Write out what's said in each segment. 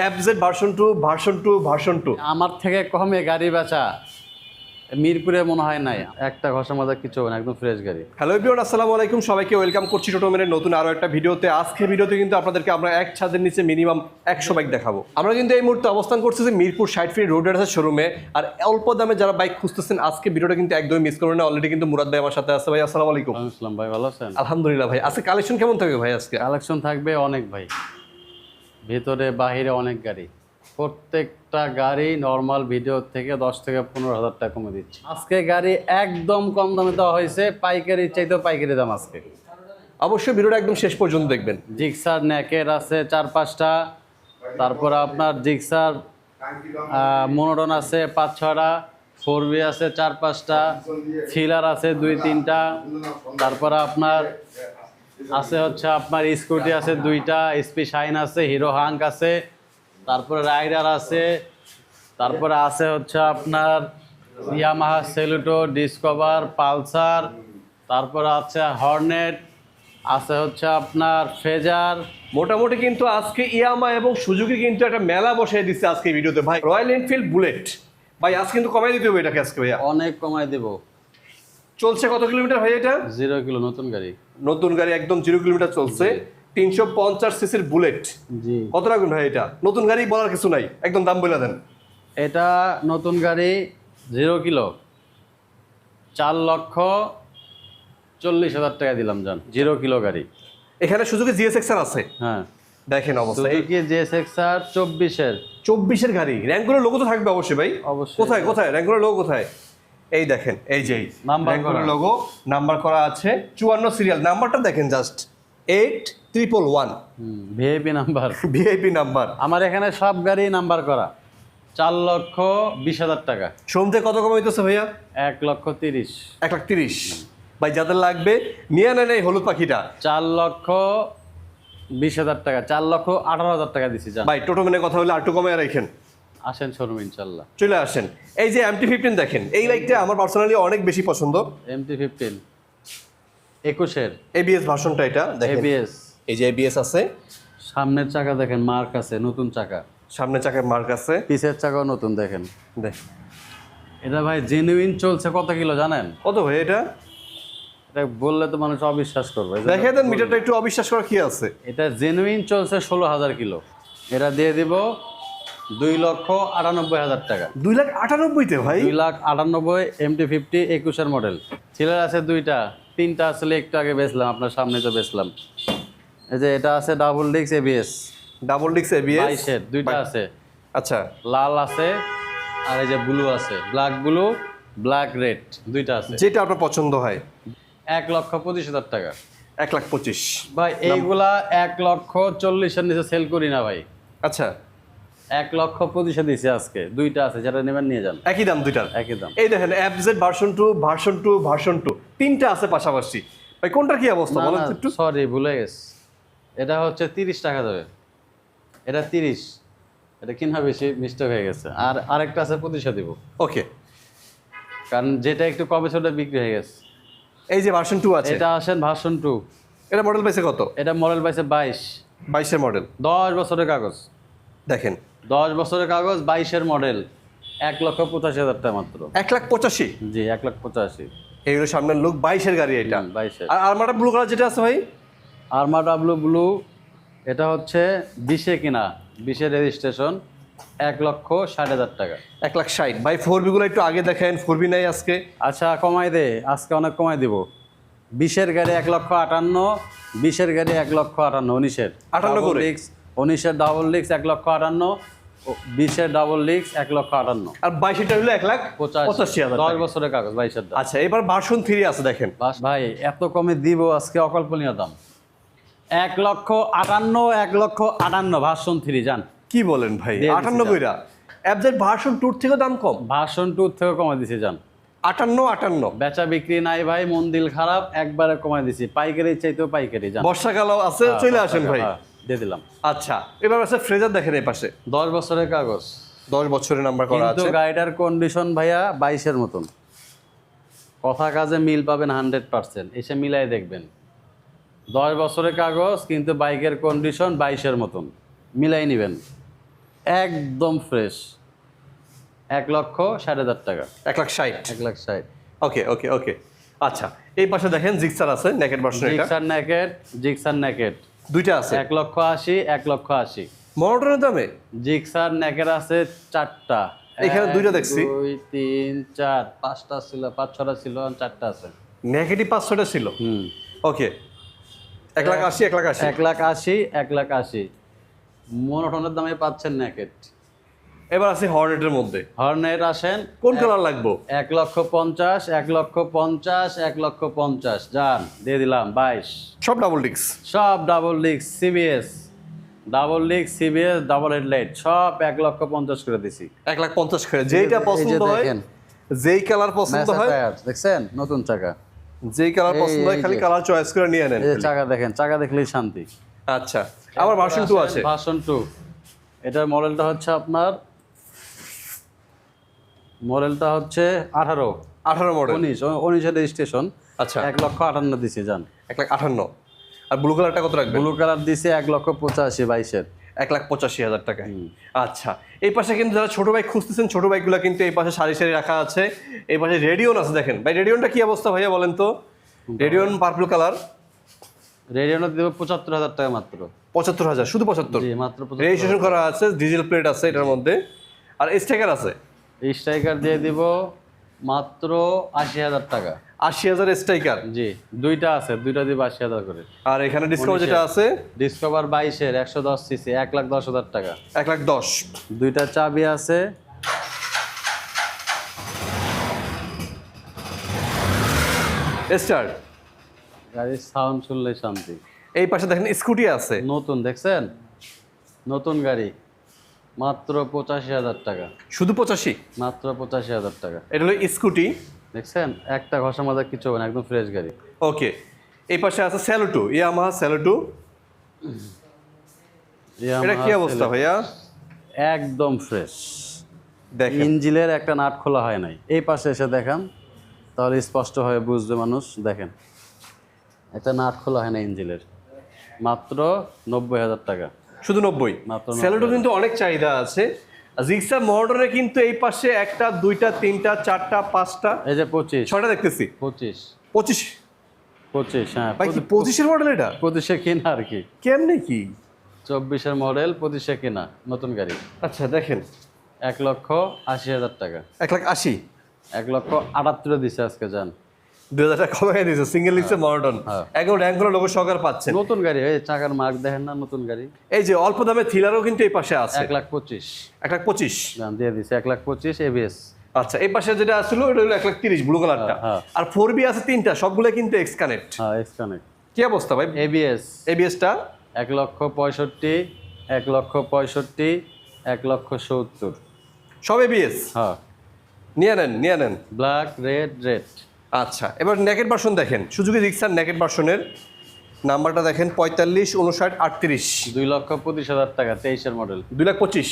অ্যাপজেড version two version two version two আমার থেকে কমে গাড়ি বেচা মিরপুরে মনে হয় নাই। একটা ঘষা মাজা কিছু হবে না একদম ফ্রেশ গাড়ি। হ্যালো এভরিওয়ান আসসালামু আলাইকুম। সবাইকে ওয়েলকাম করছি টোটোমেনের নতুন আরও একটা ভিডিওতে। আজকের ভিডিওতে কিন্তু আপনাদেরকে আমরা এক ছাদের নিচে মিনিমাম একশো বাইক দেখাবো। আমরা কিন্তু এই মুহূর্তে অবস্থান করছি যে মিরপুর সাইড ফিট রোড আছে শোরুমে আর অল্প দামে যারা বাইক খুঁজতেছেন আজকে ভিডিওটা কিন্তু একদমই মিস করবেন না। অলরেডি কিন্তু মুরাদ ভাই আমার সাথে আছে। ভাই আসসালামু আলাইকুম। ইসলাম ভাই ভালো আছেন? আলহামদুলিল্লাহ ভাই। আজকে কালেকশন কেমন থাকবে ভাই আজকে? কালেকশন থাকবে অনেক ভাই। ভিতরে বাহিরে অনেক গাড়ি। প্রত্যেকটা গাড়ি নর্মাল ভিডিও থেকে দশ থেকে পনেরো হাজার টাকা কমে দিচ্ছে। আজকে গাড়ি একদম কম দামে দেওয়া হয়েছে পাইকারি চাইতেও পাইকারি দাম আজকে। অবশ্যই ভিডিওটা একদম শেষ পর্যন্ত দেখবেন। জিক্সার ন্যাকের আছে চার পাঁচটা। তারপর আপনার জিক্সার মনোটন আছে পাঁচ ছটা ফোর বি আছে চার পাঁচটা। থ্রিলার আছে দুই তিনটা। তারপরে আপনার আছে হচ্ছে আপনার স্কুটি আছে দুইটা এসপি শাইন আছে হিরো হাঙ্ক আছে তারপরে রাইডার আছে তারপরে আছে হচ্ছে আপনার ইয়ামাহা সেলুটো ডিসকভার পালসার তারপর আছে হর্নেট আছে হচ্ছে আপনার ফেজার মোটামুটি কিন্তু আজকে ইয়ামা এবং সুজুকি কিন্তু একটা মেলা বসিয়ে দিচ্ছে আজকে ভিডিওতে। ভাই রয়্যাল এনফিল্ড বুলেট ভাই আজ কিন্তু কমাই দিতে হবে এটাকে আজকে ভাইয়া। অনেক কমাই দেব। চলছে কত কিলোমিটার ভাই এটা? জিরো কিলো নতুন গাড়ি। নতুন গাড়ি একদম জিরো কিলোমিটার চলছে। তিনশো পঞ্চাশ সিসির বুলেট। জি। কত রাখবেন ভাই এটা? নতুন গাড়ি বলার কিছু নাই। একদম দাম বলে দেন। এটা নতুন গাড়ি জিরো কিলো। চার লক্ষ চল্লিশ হাজার টাকা দিলাম যান জিরো কিলো গাড়ি। এখানে সুযোগে জিএসএক্স আর আছে? হ্যাঁ। দেখেন অবস্থা। এই জেএসএক্স আর চব্বিশের। চব্বিশের গাড়ি। র্যাঙ্কুলের লোগো তো থাকবে অবশ্যই ভাই। অবশ্যই। কোথায় কোথায়? র্যাঙ্কুলের লোগো কোথায়? এই দেখেন এই যে করা। লোগো নাম্বার করা আছে চুয়ান্ন সিরিয়াল নাম্বারটা দেখেন just eight triple one VIP number. VIP number. আমার এখানে সব গাড়ি নাম্বার করা। চার লক্ষ বিশ হাজার টাকা। সোমতে কত কমাইতেছে ভাইয়া? এক লক্ষ তিরিশ। এক লাখ তিরিশ। ভাই যাদের লাগবে নিয়ে নেন এই হলুদ পাখিটা। চার লক্ষ বিশ হাজার টাকা চার লক্ষ আঠারো হাজার টাকা দিছি যান ভাই টোটো মেনে কথা হলে আটটু কমে রাখেন। আসেন শোরুম ইনশাল্লাহ চলে আসেন। এই যে এমটি ফিফটিন দেখেন এই বাইকটা আমার পার্সোনালি অনেক বেশি পছন্দ। এমটি ফিফটিন একুশের। এবিএস ভার্সনটা এটা দেখেন। এবিএস এই যে এবিএস আছে। সামনের চাকা দেখেন মার্ক আছে নতুন চাকা। সামনের চাকায় মার্ক আছে। পিছের চাকাও নতুন দেখেন। দেখ। এটা ভাই জেনুইন চলছে কত কিলো জানেন? কত ভাই এটা? এটা বললে তো মানুষ অবিশ্বাস করবে। দেখে দেন মিটারটা একটু অবিশ্বাস করার কি আছে? এটা জেনুইন চলছে ষোলো হাজার কিলো। এটা দিয়ে দিব দুই লক্ষ আটানব্বই হাজার টাকা। দুই লাখ আটানব্বইতে ভাই? দুই লাখ আটানব্বই এমটি ফিফটি একুশের মডেল ছেলের আছে দুইটা তিনটা আসলে একটু আগে বেচলাম আপনার সামনে তো বেচলাম। এই যে এটা আছে ডাবল ডিক্স এবিএস ডাবল ডিক্স এবিএস বাইশের দুইটা আছে। আচ্ছা। লাল আছে আর এই যে ব্লু আছে। ব্ল্যাক ব্লু ব্ল্যাক রেড দুইটা আছে। যেটা আপনার পছন্দ হয়। এক লক্ষ পঁচিশ হাজার টাকা। এক লাখ পঁচিশ। ভাই এইগুলা এক লক্ষ চল্লিশের নিচে সেল করি না ভাই। আচ্ছা। এক লক্ষ পঁচিশে দিছে আজকে। দুইটা আছে যেটা নেবেন নিয়ে যান। একই দাম দুইটার? একই দাম। এই দেখেন অ্যাপজেড version two version two version two তিনটা আছে পাশাপাশি। ভাই কোনটার কি অবস্থা? বলেন তো একটু। সরি ভুলে গেছে। এটা হচ্ছে তিরিশ টাকা দেবে এটা তিরিশ। এটা কিনা বেশি মিস্টেক হয়ে গেছে। আর আরেকটা আছে পঁচিশে দিব। ওকে কারণ যেটা একটু কমে ছোট বিক্রি হয়ে গেছে। এই যে ভার্সন টু আছে। এটা আসেন ভার্সন টু এটা মডেল পাইছে কত? এটা মডেল পাইছে বাইশ। বাইশের মডেল দশ বছরের কাগজ। দেখেন দশ বছরের কাগজ বাইশের মডেল। এক লক্ষ পঁচাশি হাজার টাকা মাত্র। এক লাখ পঁচাশি? জি এক লাখ পঁচাশি। এইগুলো সামনের লোক বাইশের গাড়ি এটা। বাইশের। আর আরমাটা ব্লু কালার যেটা আছে ভাই? আরমা ডাব্লু ব্লু এটা হচ্ছে বিশে কিনা বিশে রেজিস্ট্রেশন এক লক্ষ ষাট হাজার টাকা। এক লাখ ষাট। ভাই ফোর বিগুলো একটু আগে দেখেন ফোর বি নাই আজকে। আচ্ছা কমাই দে আজকে অনেক কমাই দিব। বিশের গাড়ি এক লক্ষ আটান্ন বিশের গাড়ি এক লক্ষ আটান্ন উনিশের। 58 করে? লিক্স উনিশের ডাবল লিক্স এক লক্ষ আটান্ন। বিশের ডাবল লিক্স এক লক্ষ আটান্ন। আর বাইশেরটা হলো এক লাখ পঁচাশি। হাজার দশ বছরের কাগজ বাইশের আচ্ছা এবার ভার্সন থ্রি আছে দেখেন। বাস ভাই এত কমে দিব আজকে অকল্পনীয় দাম। এক লক্ষ আটান্ন এক লক্ষ আটান্ন ভার্সন থ্রি যান কি বলেন ভাই? দিয়ে দিছি আটান্ন কইরা। অ্যাপজেড ভার্সন টুর থেকেও দাম কম? ভার্সন টু থেকে কমাই দিছি যান আটান্ন আটান্ন। বেচা বিক্রি নাই ভাই মন দিল খারাপ একবারে কমাই দিছি। পাইকারি চাইতেও পাইকারি যান বর্ষাকাল আছে চলে আসেন ভাই। হ্যাঁ, দিয়ে দিলাম। আচ্ছা এবার আছে ফ্রেজার দেখেন এই পাশে। দশ বছরের কাগজ। দশ বছরের নাম্বার করা আছে। গাড়িটার কন্ডিশন ভাইয়া বাইশের মতন। কথা কাজে মিল পাবেন হান্ড্রেড পার্সেন্ট এসে মিলাই দেখবেন। দশ বছরের কাগজ কিন্তু বাইকের কন্ডিশন বাইশের মতন। মিলাই নেবেন। একদম ফ্রেশ এক লক্ষ ষাট হাজার টাকা। এক লাখ ষাট। এক লাখ ষাট। ওকে ওকে ওকে। আচ্ছা এই পাশে দেখেন জিক্সার আছে নেকেট ভার্সন এটা। জিক্সার নেকেট জিক্সার নেকেট দুইটা আছে? এক লক্ষ আশি এক লক্ষ আশি। মনোটনের দামে? জিক্সার নেকের আছে চারটা। এখানে দুইটা দেখছি। দুই তিন চার পাঁচটা ছিল পাঁচ ছটা ছিল চারটা আছে। ন্যাগেটই পাঁচ ছটা ছিল? হুম। ওকে। এক লাখ আশি এক লাখ আশি। এক লাখ আশি এক লাখ আশি। মনোটনের দামে পাচ্ছেন নেকেট। এবার আছে হর্নেটের মধ্যে। হর্নেট আসেন। কোন কালার লাগবো? এক লক্ষ পঞ্চাশ এক লক্ষ পঞ্চাশ এক লক্ষ পঞ্চাশ। যান দিয়ে দিলাম বাইশ। সব ডাবল ডিক্স সব double discs CBS double discs CBS double headlight সব এক লক্ষ পঞ্চাশ করে দিছি। এক লাখ পঞ্চাশ করে। যেইটা পছন্দ হয় যেই কালার পছন্দ হয় দেখছেন? নতুন চাকা। যেই কালার পছন্দ হয় খালি কালার চয়েস করে নিয়ে নেন চাকা দেখেন চাকা দেখলেই শান্তি। আচ্ছা আবার ভার্সন টু আছে। ভার্সন টু এটার মডেলটা হচ্ছে আপনার মডেলটা হচ্ছে আঠারো। আঠারো মডেল। উনিশ উনিশের রেজিস্ট্রেশন আচ্ছা। এক লক্ষ আটান্ন দিছি যান এক লাখ আঠান্ন আর ব্লু কালারটা কত রাখবেন? ব্লু কালার দিছে এক লক্ষ পঁচাশি বাইশের এক লাখ পঁচাশি হাজার টাকায়। আচ্ছা। এই পাশে কিন্তু যারা ছোট বাইক খুঁজতেছেন ছোট বাইকগুলো কিন্তু এই পাশে সারি সারি রাখা আছে। এই পাশে রেডিওন আছে দেখেন। ভাই রেডিওনটা কি অবস্থা ভাইয়া বলেন তো? রেডিওন পার্পল কালার রেডিওটা দেবো পঁচাত্তর হাজার টাকা মাত্র। পঁচাত্তর হাজার শুধু পঁচাত্তর? মাত্র রেজিস্ট্রেশন করা আছে ডিজেল প্লেট আছে এটার মধ্যে। আর স্টেকার আছে। স্ট্রাইকার দিয়ে দিব মাত্র আশি হাজার টাকা। আশি হাজার স্ট্রাইকার জি দুইটা আছে দুইটা দিব আশি হাজার করে। আর এখানে ডিসকাউন্ট যেটা আছে? ডিসকভার বাইশের একশো দশ সিসি এক লাখ দশ হাজার টাকা। এক লাখ দশ। দুইটা চাবি আছে। স্টার গাড়ির সাউন্ড শুনলে শান্তি। এই পাশে দেখেন স্কুটি আছে। নতুন দেখছেন? নতুন গাড়ি। মাত্র পঁচাশি হাজার টাকা। শুধু পঁচাশি? মাত্র পঁচাশি হাজার টাকা। এটা হলো স্কুটি। দেখছেন? একটা ঘষা মাজা কিছু হবে না একদম ফ্রেশ গাড়ি। ওকে। এই পাশে আছে স্যালোটু ইয়ামাহা স্যালোটু। এটা কি অবস্থা ভাইয়া? একদম ফ্রেশ দেখেন। ইঞ্জিলের একটা নাট খোলা হয় নাই। এই পাশে এসে দেখান তাহলে স্পষ্ট হয়ে বুঝবে মানুষ। দেখেন একটা নাট খোলা হয় না ইঞ্জিলের। মাত্র নব্বই হাজার টাকা। শুধু নব্বই। স্যালোটু কিন্তু অনেক চাহিদা আছে। জিক্সার মডেলে কিন্তু এই পাশে একটা দুইটা তিনটা চারটা পাঁচটা। এই যে পঁচিশ। ছয়টা দেখতেছি। পঁচিশ। পঁচিশ। পঁচিশ হ্যাঁ ভাই কি পঁচিশের মডেল এটা? পঁচিশে কিনা আর কি। কেমনে কি? চব্বিশের মডেল পঁচিশে কিনা নতুন গাড়ি। আচ্ছা দেখেন। এক লক্ষ আশি হাজার টাকা। এক লাখ আশি। এক লক্ষ আটাত্তরে দিছে আজকে যান দুই হাজার টাকা কমাই দিয়েছে। সিঙ্গেল মডার্ন হ্যাঁ। একদম র্যাঙ্ক করে লোক সহকার পাচ্ছেন নতুন গাড়ি এই চাকার মার্ক দেখেন না নতুন গাড়ি। এই যে অল্প দামে থ্রিলারও কিন্তু এই পাশে আছে। এক লাখ পঁচিশ। এক লাখ পঁচিশ? দিয়ে দিছে এক লাখ পঁচিশ এবিএস আচ্ছা এই পাশে যেটা আসছিল ওটা হলো এক লাখ তিরিশ ব্লু কালারটা হ্যাঁ। আর ফোর বি আছে তিনটা সবগুলো কিন্তু এক্স কানেক্ট হ্যাঁ এক্স কানেক্ট কি অবস্থা ভাই? এবিএস এবিএসটা এক লক্ষ পঁয়ষট্টি এক লক্ষ পঁয়ষট্টি এক লক্ষ সত্তর। সব এবিএস হ্যাঁ। নিয়ে নেন নিয়ে নেন। ব্ল্যাক রেড রেড আচ্ছা এবার নেকেট ভার্সন দেখেন। সুযোগী রিক্সার নেকেট ভার্সনের নাম্বারটা দেখেন পঁয়তাল্লিশ উনষাট আটত্রিশ। দুই লক্ষ পঁচিশ হাজার টাকা তেইশের মডেল দুই লাখ পঁচিশ।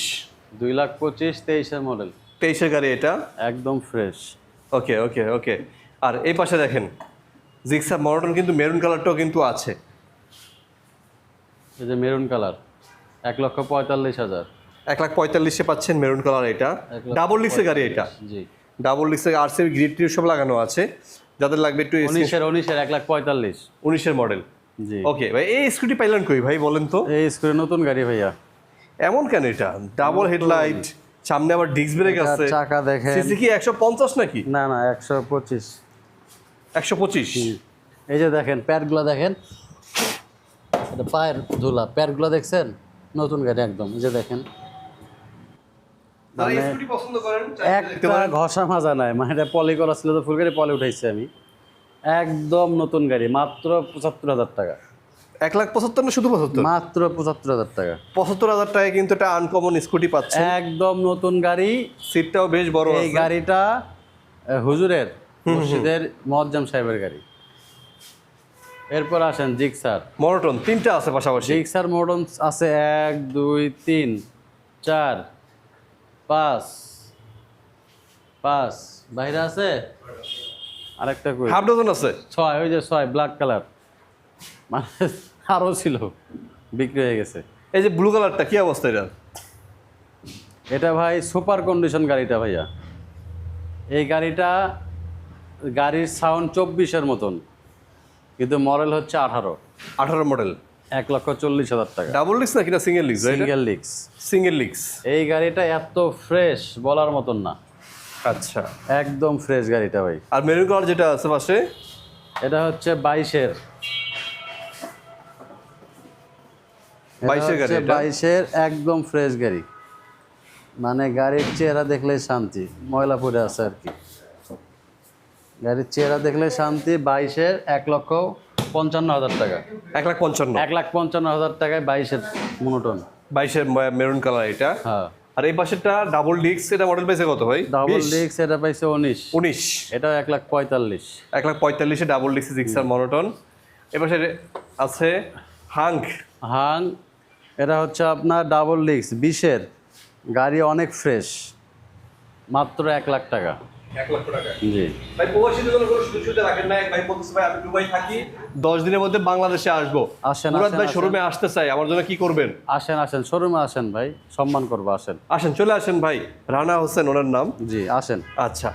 দুই লাখ পঁচিশ তেইশের মডেল তেইশের গাড়ি এটা? একদম ফ্রেশ ওকে ওকে ওকে। আর এই পাশে দেখেন জিক্সার মডার্ন কিন্তু মেরুন কালারটাও কিন্তু আছে। এই যে মেরুন কালার এক লক্ষ পঁয়তাল্লিশ হাজার। এক লাখ পঁয়তাল্লিশে পাচ্ছেন মেরুন কালার এটা। ডাবল লিক্সের গাড়ি এটা। জি। ডাবল লিক্সের আরসির গ্রিড টিড সব লাগানো আছে। যাদের লাগবে একটু উনিশের উনিশের এক লাখ পঁয়তাল্লিশ। উনিশের মডেল জি। ওকে ভাই এই স্কুটি পাইলেন কই ভাই বলেন তো? এই স্কুলে নতুন গাড়ি ভাইয়া। এমন কেন এটা? ডাবল হেডলাইট সামনে আবার ডিস্ক ব্রেক আছে। চাকা দেখেন। সিসি কি একশো পঞ্চাশ নাকি? না না একশো পঁচিশ। একশো পঁচিশ? এই যে দেখেন প্যাডগুলো দেখেন। এটা পায়ের ধুলা প্যাডগুলো দেখছেন? নতুন গাড়ি একদম এই যে দেখেন যারা মানে স্কুটি পছন্দ করেন চাইলে দেখতে একটা পারেন। ঘষা মাজা নাই মানে এটা পলি করা ছিল তো ফুল গাড়ি পলি উঠাইছি আমি। একদম নতুন গাড়ি মাত্র পঁচাত্তর হাজার টাকা। এক লাখ পঁচাত্তর না শুধু পঁচাত্তর? মাত্র পঁচাত্তর হাজার টাকা। পঁচাত্তর হাজার টাকায় কিন্তু একটা আনকমন স্কুটি পাচ্ছে। একদম নতুন গাড়ি। সিটটাও বেশ বড় এই গাড়িটা হুজুরের মসজিদের মজ্জাম সাহেবের গাড়ি। এরপর আসেন জিক্সার। মনোটন তিনটা আছে পাশাপাশি। জিক্সার মডন আছে এক দুই তিন চার। পাঁচ পাঁচ বাইরে আছে? আরেকটা কই? হাফ ডজন আছে। ছয় ওই যে ছয় ব্ল্যাক কালার মানে আরও ছিল বিক্রি হয়ে গেছে। এই যে ব্লু কালারটা কি অবস্থা এটা? এটা ভাই সুপার কন্ডিশন গাড়িটা ভাইয়া। এই গাড়িটা গাড়ির সাউন্ড চব্বিশের মতন কিন্তু মডেল হচ্ছে আঠারো। আঠারো মডেল এক লক্ষ চল্লিশ হাজার টাকা। ডাবল লিক্স না কিনা সিঙ্গেল লিক্স সিঙ্গেল লিক্স সিঙ্গেল লিক্স এই গাড়িটা এত ফ্রেশ বলার মতন না। আচ্ছা। একদম ফ্রেশ গাড়িটা ভাই। আর মেরুন কালার যেটা আছে পাশে? এটা হচ্ছে বাইশের। বাইশের গাড়ি বাইশের একদম ফ্রেশ গাড়ি। মানে গাড়ির চেহারা দেখলেই শান্তি ময়লা পড়ে আছে আর কি। গাড়ির চেহারা দেখলে শান্তি বাইশের এক লক্ষ পঞ্চান্ন হাজার টাকা। এক লাখ পঞ্চান্ন। এক লাখ পঞ্চান্ন হাজার টাকায় বাইশের মনোটন। বাইশের মেরুন কালার এটা। হ্যাঁ। আর এই পাশেরটা ডাবল ডিক্স এটা মডেল পেয়েছে কত ভাই? ডাবল ডিক্স এটা পাইছে উনিশ। উনিশ। এটাও এক লাখ পঁয়তাল্লিশ। এক লাখ পঁয়তাল্লিশে ডাবল ডিক্স জিক্সার মনোটন। এ পাশে আছে হাঙ্ক হাং এটা হচ্ছে আপনার ডাবল ডিক্স বিশের। গাড়ি অনেক ফ্রেশ। মাত্র এক লাখ টাকা। এক লক্ষ টাকা। জি। ভাই প্রবাসীদের জন্য কোনো সুযোগ সুবিধা রাখেন না এক ভাই বলতেছে ভাই আমি দুবাই থাকি। দশ দিনের মধ্যে বাংলাদেশে আসব। আসেন, মুরাদ ভাই শোরুমে আসতে চাই আমার জন্য কি করবেন? আসেন আসেন শোরুমে আসেন ভাই সম্মান করব আসেন। আসেন চলে আসেন ভাই। রানা হোসেন ওনার নাম। জি আসেন। আচ্ছা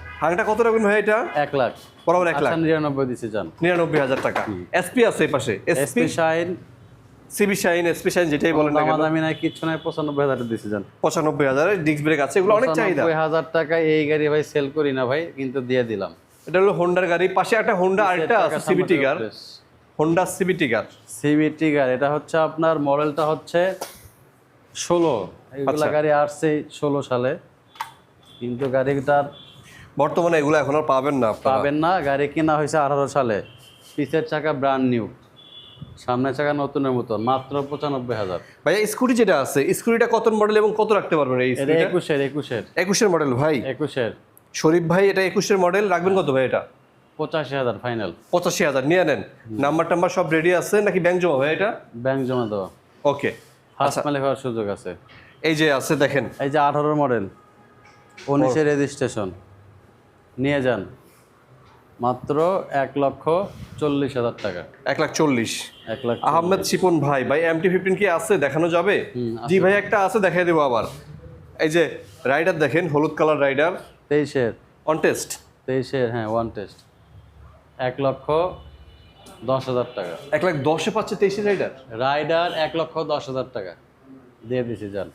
কত রাখবেন ভাই এটা? এক লাখ। বরাবর এক লাখ। আচ্ছা নিরানব্বই দিচ্ছি যান। নিরানব্বই হাজার টাকা। এসপি আছে এই পাশে। SP SP shine CB shine SP shine যেটাই বলেন না কেন। নাই নাই ডিস্ক ব্রেক আছে এগুলো অনেক চাহিদা। টাকা এই গাড়ি ভাই সেল করি না ভাই কিন্তু দিয়ে দিলাম। এটা হলো হোন্ডার গাড়ি পাশে একটা হোন্ডা আরেকটা আছে CB trigger Honda CB trigger CB trigger এটা হচ্ছে আপনার মডেলটা হচ্ছে ষোলো। আচ্ছা। গাড়ি আসছে ষোলো সালে কিন্তু গাড়িটার বর্তমানে এগুলো এখন আর পাবেন না পাবেন না গাড়ি কিনা হয়েছে আঠারো সালে। পিসের চাকা ব্র্যান্ড নিউ সামনের চাকা নতুনের মতো মাত্র পঁচানব্বই হাজার। ভাইয়া স্কুটি যেটা আছে স্কুটিটা কত মডেল এবং কত রাখতে পারবেন এই একুশের একুশের। একুশের মডেল ভাই। একুশের। শরীফ ভাই এটা একুশের মডেল রাখবেন কত ভাই এটা? পঁচাশি হাজার ফাইনাল পঁচাশি হাজার নিয়ে নেন। নাম্বার টাম্বার সব রেডি আছে নাকি ব্যাংক জমা ভাই এটা? ব্যাংক জমা দেওয়া। ওকে ফার্স্ট মালিক হওয়ার সুযোগ আছে। এই যে আছে দেখেন। এই যে আঠারোর মডেল উনিশের রেজিস্ট্রেশন নিয়ে যান। মাত্র এক লক্ষ চল্লিশ হাজার টাকা। এক লাখ চল্লিশ। এক লাখ আহমেদ শিপন ভাই ভাই এম টি ফিফটিন কি আছে? দেখানো যাবে? জি ভাই একটা আছে দেখাই দেবো আবার। এই যে রাইডার দেখেন হলুদ কালার রাইডার তেইশের। অন টেস্ট তেইশের হ্যাঁ ওয়ান টেস্ট এক লক্ষ দশ হাজার টাকা। এক লাখ দশে পাচ্ছে তেইশে রাইডার রাইডার এক লক্ষ দশ হাজার টাকা। দিয়ে দিছি যান।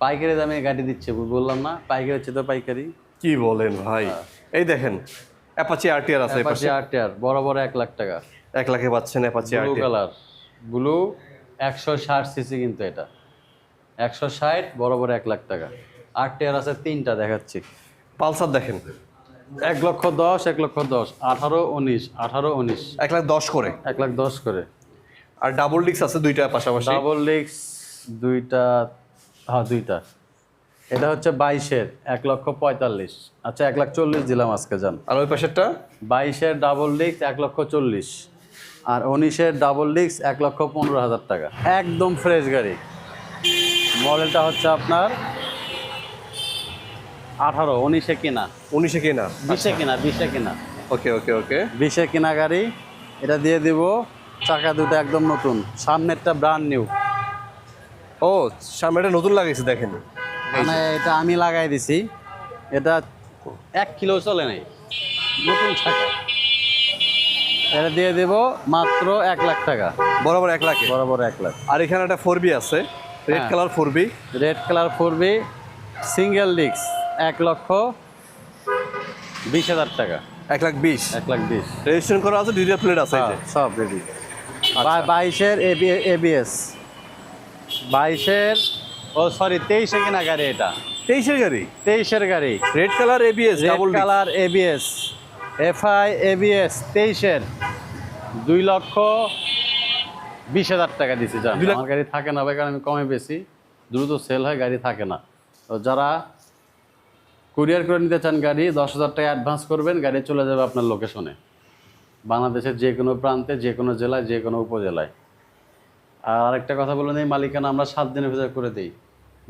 পাইকারি দামে গাড়ি দিচ্ছে বললাম না পাইকারি হচ্ছে তো পাইকারি। কি বলেন ভাই? এই দেখেন অ্যাপাচি আরটিআর আছে। পাশে। আটটার বড় বড় এক লাখ টাকা। এক লাখে পাচ্ছেন Apache blue RTR colour blue একশো ষাট সিসি কিন্তু এটা। একশো ষাট বড় বড় এক লাখ টাকা। আট টিয়ার আছে তিনটা দেখাচ্ছি। পালসার দেখেন। এক লক্ষ দশ এক লক্ষ দশ আঠারো উনিশ আঠারো উনিশ। এক লাখ দশ করে। এক লাখ দশ করে। আর ডাবল ডিক্স আছে দুইটা পাশাপাশি। ডাবল ডিক্স দুইটা হ্যাঁ দুইটা। এটা হচ্ছে বাইশের এক লক্ষ পঁয়তাল্লিশ। আচ্ছা এক লাখ চল্লিশ দিলাম আজকে যান আর ওই পাশেরটা? বাইশের ডাবল ডিক্স এক লক্ষ চল্লিশ। আর উনিশের ডাবল ডিক্স এক লক্ষ পনেরো হাজার টাকা। একদম ফ্রেশ গাড়ি। মডেলটা হচ্ছে আপনার আঠারো উনিশে কিনা। উনিশে কেনা। বিশে কিনা বিশে কিনা। ওকে ওকে ওকে। বিশে কিনা গাড়ি। এটা দিয়ে দিব চাকা দুটো একদম নতুন। সামনেরটা ব্র্যান্ড নিউ ও সামনেটা নতুন লাগাইছে দেখেন। মানে এটা আমি লাগাই দিছি। এটা এক কিলো চলে নাই। নতুন চাকা এটা দিয়ে দেব মাত্র এক লাখ টাকা। বরাবর এক লাখ? বরাবর এক লাখ। আর এখানে একটা ফোর বি আছে। Red. Colour four B red colour four B single disc এক লক্ষ বিশ হাজার টাকা। এক লাখ বিশ। এক লাখ বিশ। রেজিস্ট্রেশন করা আছে ডিজিটাল প্লেট আছে। হ্যাঁ, সব রেডি বাইশের এবিএস বাইশের ও সরি তেইশে কিনা গাড়ি এটা? তেইশের গাড়ি? তেইশের গাড়ি। Red colour ABS double colour ABS FI ABS তেইশের। দুই লক্ষ বিশ হাজার টাকা দিছি লাখ- আমার গাড়ি থাকে না ভাই কারণ আমি কমে বেশি। দ্রুত সেল হয় গাড়ি থাকে না। তো যারা কুরিয়ার করে নিতে চান গাড়ি দশ হাজার টাকা অ্যাডভান্স করবেন গাড়ি চলে যাবে আপনার লোকেশনে বাংলাদেশের যে কোনো প্রান্তে যে কোনো জেলায় যে কোনো উপজেলায়। আর আরেকটা কথা বলে নেই মালিকানা আমরা সাত দিনের ভিতরে করে দিই।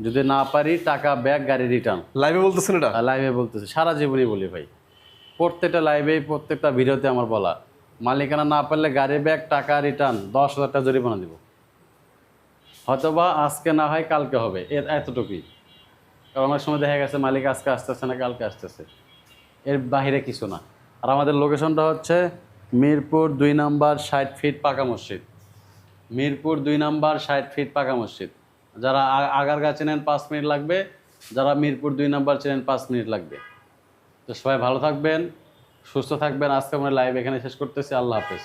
যদি না পারি টাকা ব্যাগ গাড়ি রিটার্ন লাইভে বলতেছেন এটা? লাইভে বলতেছি। সারা জীবনই বলি ভাই। প্রত্যেকটা লাইভে প্রত্যেকটা ভিডিওতে আমার বলা। মালিকানা না পারলে গাড়ি ব্যাগ টাকা রিটার্ন দশ হাজার টাকা জরিমানা দিব। হয়তোবা আজকে না হয় কালকে হবে। এর এতটুকুই। কারণ অনেক সময় দেখা গেছে মালিক আজকে আসতেছে না কালকে আসতেছে। এর বাহিরে কিছু না। আর আমাদের লোকেশনটা হচ্ছে মিরপুর দুই নাম্বার ষাট ফিট পাকা মসজিদ। মিরপুর দুই নাম্বার ষাট ফিট পাকা মসজিদ। যারা আগারগা চেনেন পাঁচ মিনিট লাগবে, যারা মিরপুর দুই নাম্বার চেনেন পাঁচ মিনিট লাগবে। তো সবাই ভালো থাকবেন, সুস্থ থাকবেন। আজকে আমরা লাইভ এখানে শেষ করতেছি। আল্লাহ হাফেজ।